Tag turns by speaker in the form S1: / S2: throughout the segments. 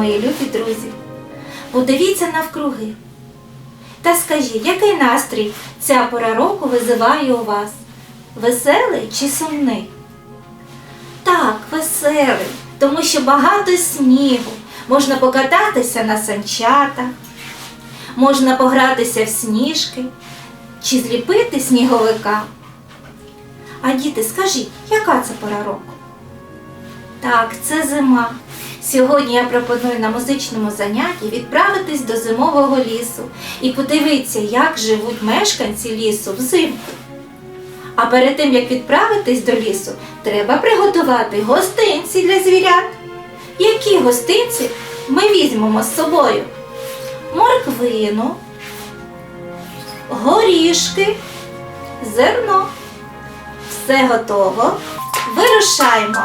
S1: мої любі друзі. Подивіться навкруги. Та скажіть, який настрій ця пора року визиває у вас? Веселий чи сумний? Так, веселий, тому що багато снігу. Можна покататися на санчатах, можна погратися в сніжки чи зліпити сніговика. А діти, скажіть, яка це пора року? Так, це зима. Сьогодні я пропоную на музичному занятті відправитись до зимового лісу і подивитися, як живуть мешканці лісу взимку. А перед тим, як відправитись до лісу, треба приготувати гостинці для звірят. Які гостинці ми візьмемо з собою? Морквину, горішки, зерно. Все готово. Вирушаємо.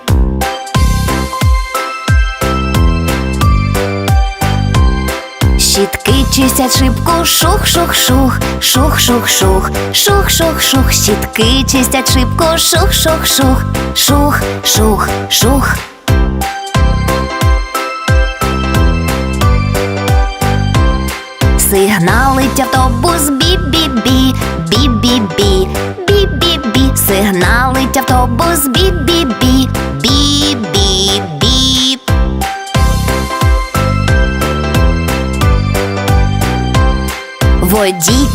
S2: Щітки чистять шибку, шух-шух-шух, шух-шух-шух, шух-шух-шух, щітки чистять шибку, шух-шух-шух, шух-шух-шух. Сигналить автобус бі-бі-бі, бі-бі-бі, бі-бі-бі, сигналить автобус бі-бі-бі,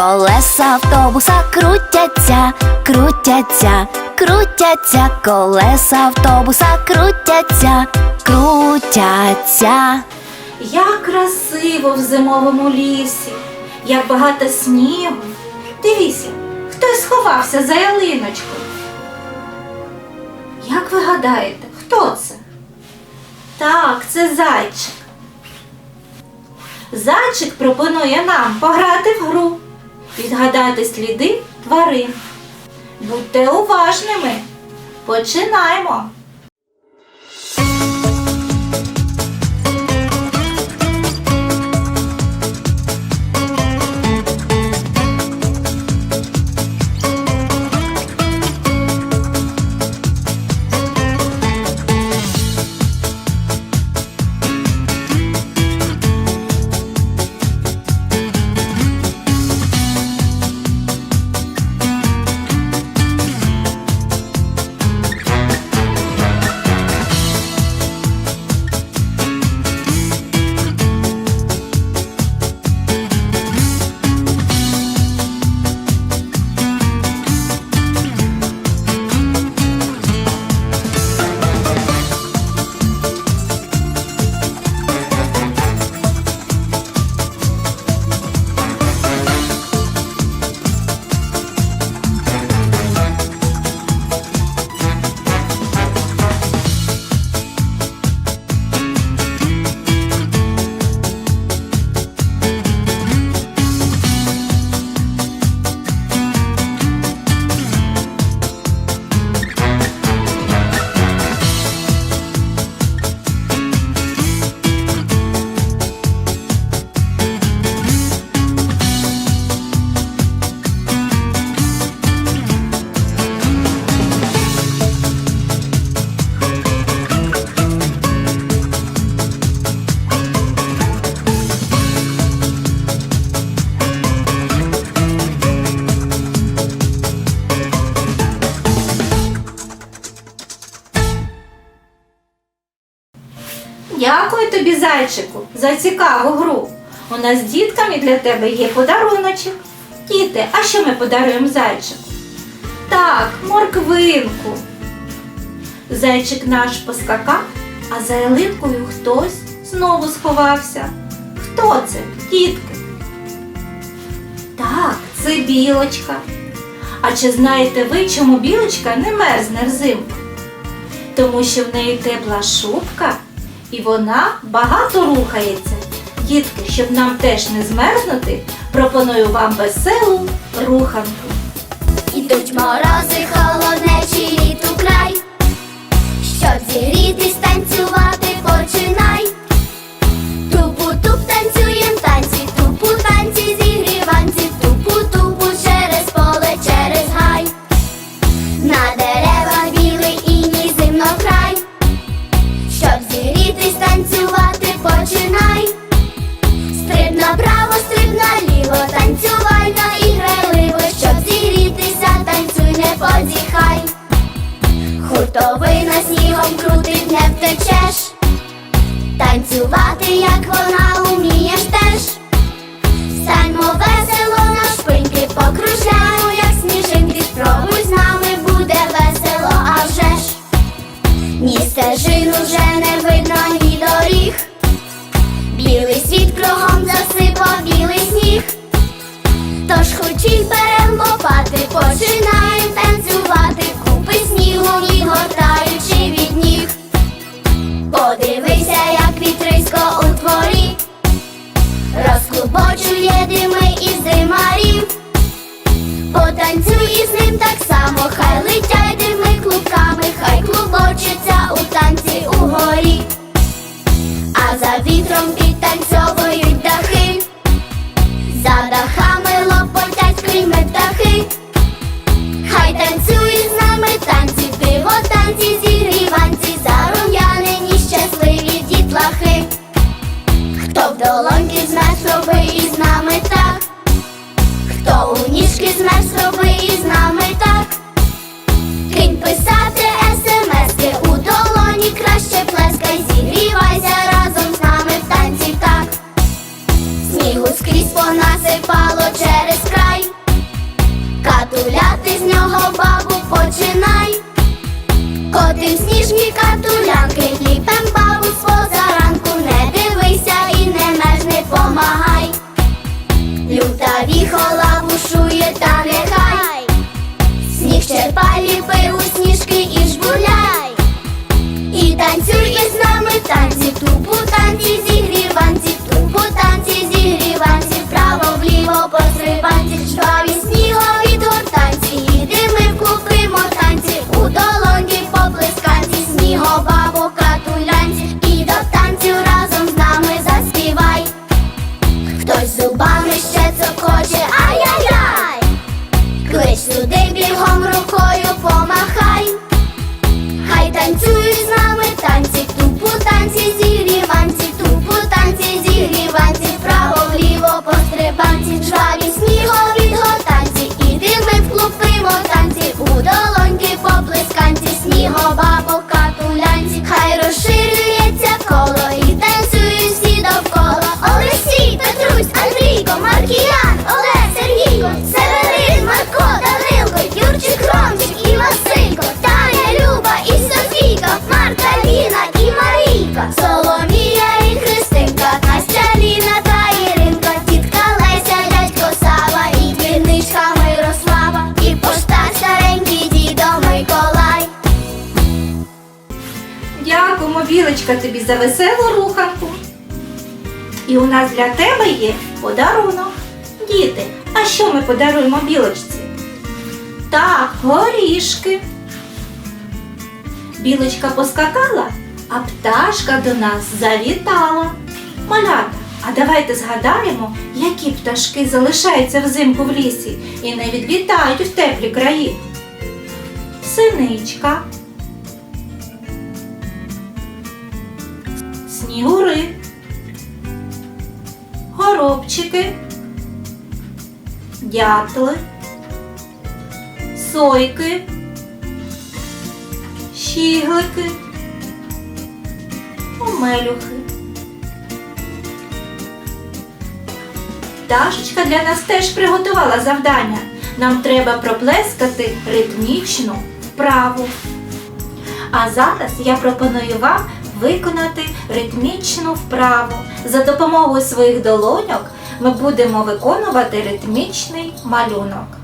S2: Колеса автобуса крутяться, крутяться, крутяться, колеса автобуса крутяться, крутяться.
S1: Як красиво в зимовому лісі, як багато снігу. Дивіться, хтось сховався за ялиночкою. Як ви гадаєте, хто це? Так, це зайчик. Зайчик пропонує нам пограти в гру, відгадати сліди тварин. Будьте уважними. Починаємо. Дякую тобі, зайчику, за цікаву гру. У нас з дітками для тебе є подаруночок. Діти, а що ми подаруємо зайчику? Так, морквинку. Зайчик наш поскакав, а за ялинкою хтось знову сховався. Хто це, дітки? Так, це білочка. А чи знаєте ви, чому білочка не мерзне взимку? Тому що в неї тепла шубка і вона багато рухається. Дітки, щоб нам теж не змерзнути, пропоную вам веселу руханку.
S3: Ідуть морози, холоднечі літу край. Щоб зігрітись, танцювати починай. Уже не видно, ні доріг. Білий світ кругом засипав білий сніг. Тож хочіть берем вліво по стрибанці, жваві снігові гортанці,
S1: за веселу руханку. І у нас для тебе є подарунок. Діти, а що ми подаруємо білочці? Так, горішки. Білочка поскакала, а пташка до нас завітала. Малята, а давайте згадаємо, які пташки залишаються взимку в лісі і не відлітають в теплі краї. Синичка. Снігури, горобчики, дятли, сойки, щіглики, омелюхи. Дашечка для нас теж приготувала завдання. Нам треба проплескати ритмічну вправу. А зараз я пропоную вам виконати ритмічну вправу. За допомогою своїх долоньок ми будемо виконувати ритмічний малюнок.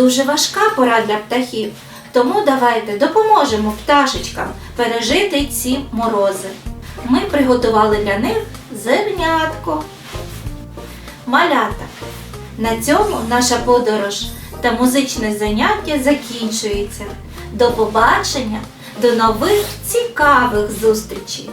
S1: Дуже важка пора для птахів, тому давайте допоможемо пташечкам пережити ці морози. Ми приготували для них зернятко. Малята. На цьому наша подорож та музичне заняття закінчується. До побачення, до нових цікавих зустрічей!